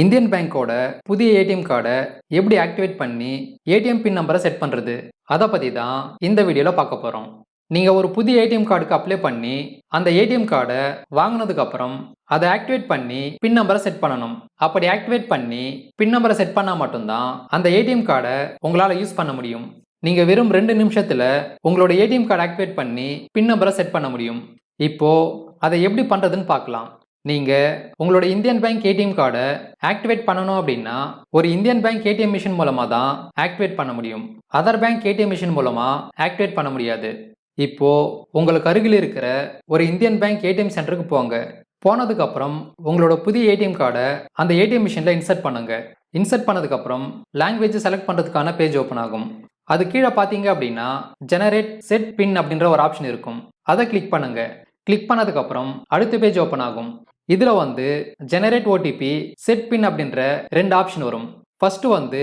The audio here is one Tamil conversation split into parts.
இந்தியன் பேங்கோட புதிய ஏடிஎம் கார்டை எப்படி ஆக்டிவேட் பண்ணி ஏடிஎம் பின் நம்பரை செட் பண்ணுறது அதை பற்றி தான் இந்த வீடியோவில் பார்க்க போகிறோம் நீங்கள் ஒரு புதிய ஏடிஎம் கார்டுக்கு அப்ளை பண்ணி அந்த ஏடிஎம் கார்டை வாங்கினதுக்கப்புறம் அதை ஆக்டிவேட் பண்ணி பின் நம்பரை செட் பண்ணணும். அப்படி ஆக்டிவேட் பண்ணி பின் நம்பரை செட் பண்ணால் மட்டும்தான் அந்த ஏடிஎம் கார்டை உங்களால் யூஸ் பண்ண முடியும். நீங்கள் வெறும் ரெண்டு நிமிஷத்தில் உங்களோட ஏடிஎம் கார்டு ஆக்டிவேட் பண்ணி பின் நம்பரை செட் பண்ண முடியும். இப்போது அதை எப்படி பண்ணுறதுன்னு பார்க்கலாம். நீங்கள் உங்களோட இந்தியன் பேங்க் ஏடிஎம் கார்டை ஆக்டிவேட் பண்ணணும் அப்படின்னா ஒரு இந்தியன் பேங்க் ஏடிஎம் மிஷின் மூலமாக தான் ஆக்டிவேட் பண்ண முடியும். அதர் பேங்க் ஏடிஎம் மிஷின் மூலமாக ஆக்டிவேட் பண்ண முடியாது. இப்போ உங்களுக்கு அருகில் இருக்கிற ஒரு இந்தியன் பேங்க் ஏடிஎம் சென்டருக்கு போங்க. போனதுக்கப்புறம் உங்களோட புதிய ஏடிஎம் கார்டை அந்த ஏடிஎம் மிஷினில் இன்சர்ட் பண்ணுங்க. இன்சர்ட் பண்ணதுக்கப்புறம் லாங்குவேஜ் செலக்ட் பண்ணுறதுக்கான பேஜ் ஓப்பன் ஆகும். அது கீழே பார்த்தீங்க அப்படின்னா ஜெனரேட் செட் பின் அப்படின்ற ஒரு ஆப்ஷன் இருக்கும். அதை கிளிக் பண்ணுங்க. கிளிக் பண்ணதுக்கப்புறம் அடுத்த பேஜ் ஓப்பன் ஆகும். இதில் வந்து ஜெனரேட் ஓடிபி செட் பின் அப்படின்ற ரெண்டு ஆப்ஷன் வரும். ஃபர்ஸ்ட் வந்து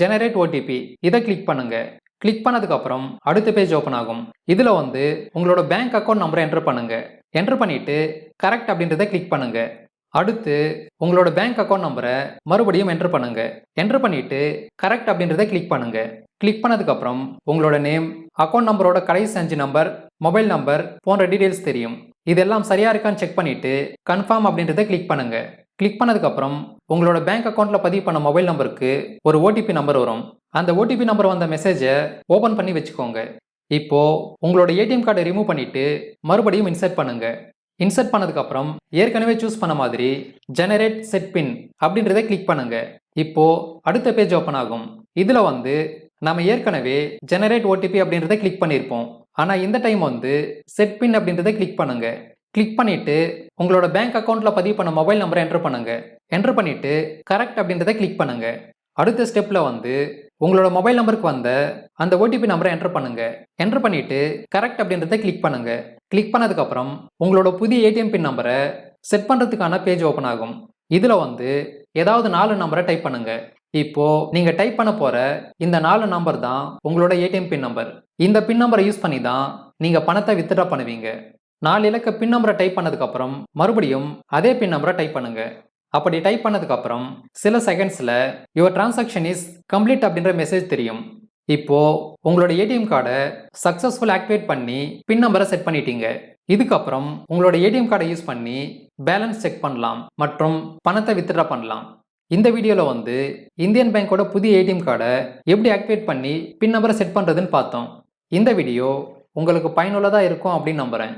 ஜெனரேட் ஓடிபி இதை கிளிக் பண்ணுங்க. கிளிக் பண்ணதுக்கப்புறம் அடுத்த பேஜ் ஓப்பன் ஆகும். இதில் வந்து உங்களோட பேங்க் அக்கௌண்ட் நம்பரை என்டர் பண்ணுங்க. என்டர் பண்ணிட்டு கரெக்ட் அப்படின்றத கிளிக் பண்ணுங்க. அடுத்து உங்களோட பேங்க் அக்கௌண்ட் நம்பரை மறுபடியும் என்டர் பண்ணுங்க. என்டர் பண்ணிட்டு கரெக்ட் அப்படின்றத கிளிக் பண்ணுங்க. கிளிக் பண்ணதுக்கப்புறம் உங்களோட நேம் அக்கௌண்ட் நம்பரோட கடைசி அஞ்சு நம்பர் மொபைல் நம்பர் போன்ற டீடைல்ஸ் தெரியும். இதெல்லாம் சரியா இருக்கான்னு செக் பண்ணிட்டு கன்ஃபார்ம் அப்படின்றத கிளிக் பண்ணுங்க. கிளிக் பண்ணதுக்கப்புறம் உங்களோட பேங்க் அக்கௌண்ட்ல பதிவு பண்ண மொபைல் நம்பருக்கு ஒரு ஓடிபி நம்பர் வரும். அந்த ஓடிபி நம்பர் வந்த மெசேஜை ஓபன் பண்ணி வச்சுக்கோங்க. இப்போ உங்களோட ஏடிஎம் கார்டை ரிமூவ் பண்ணிட்டு மறுபடியும் இன்சர்ட் பண்ணுங்க. இன்சர்ட் பண்ணதுக்கப்புறம் ஏற்கனவே சூஸ் பண்ண மாதிரி ஜெனரேட் செட் பின் அப்படின்றத கிளிக் பண்ணுங்க. இப்போ அடுத்த பேஜ் ஓப்பன் ஆகும். இதில் வந்து நம்ம ஏற்கனவே ஜெனரேட் ஓடிபி அப்படின்றத கிளிக் பண்ணியிருப்போம் ஆனால் இந்த டைம் வந்து செட் பின் அப்படின்றத கிளிக் பண்ணுங்க. கிளிக் பண்ணிட்டு உங்களோட பேங்க் அக்கௌண்ட்ல பதிவு பண்ண மொபைல் நம்பரை என்டர் பண்ணுங்க. என்டர் பண்ணிட்டு கரெக்ட் அப்படின்றத கிளிக் பண்ணுங்க. அடுத்த ஸ்டெப்ல வந்து உங்களோட மொபைல் நம்பருக்கு வந்த அந்த ஓடிபி நம்பரை என்டர் பண்ணுங்க. என்டர் பண்ணிட்டு கரெக்ட் அப்படின்றத கிளிக் பண்ணுங்க. கிளிக் பண்ணதுக்கப்புறம் உங்களோட புதிய ஏடிஎம் பின் நம்பரை செட் பண்ணுறதுக்கான பேஜ் ஓப்பன் ஆகும். இதில் வந்து ஏதாவது நாலு நம்பரை டைப் பண்ணுங்க. இப்போ நீங்க டைப் பண்ண போற இந்த நாலு நம்பர் தான் உங்களோட ஏடிஎம் பின் நம்பர் இந்த பின் நம்பரை யூஸ் பண்ணி தான் நீங்க பணத்தை வித்ட்ரா பண்ணுவீங்க. நாலு இலக்க பின் நம்பரை டைப் பண்ணதுக்கு அப்புறம் மறுபடியும் அதே பின் நம்பரை டைப் பண்ணுங்க. அப்படி டைப் பண்ணதுக்கு அப்புறம் சில செகண்ட்ஸ்ல யுவர் டிரான்சாக்ஷன் இஸ் கம்ப்ளீட் அப்படின்ற மெசேஜ் தெரியும். இப்போ உங்களோட ஏடிஎம் கார்டை சக்சஸ்ஃபுல் ஆக்டிவேட் பண்ணி பின் நம்பரை செட் பண்ணிட்டீங்க. இதுக்கப்புறம் உங்களோட ஏடிஎம் கார்டை யூஸ் பண்ணி பேலன்ஸ் செக் பண்ணலாம் மற்றும் பணத்தை வித்ட்ரா பண்ணலாம். இந்த வீடியோவில் வந்து இந்தியன் பேங்கோட புதிய ஏடிஎம் கார்டை எப்படி ஆக்டிவேட் பண்ணி பின் நம்பரை செட் பண்ணுறதுன்னு பார்த்தோம். இந்த வீடியோ உங்களுக்கு பயனுள்ளதாக இருக்கும் அப்படின்னு நம்புகிறேன்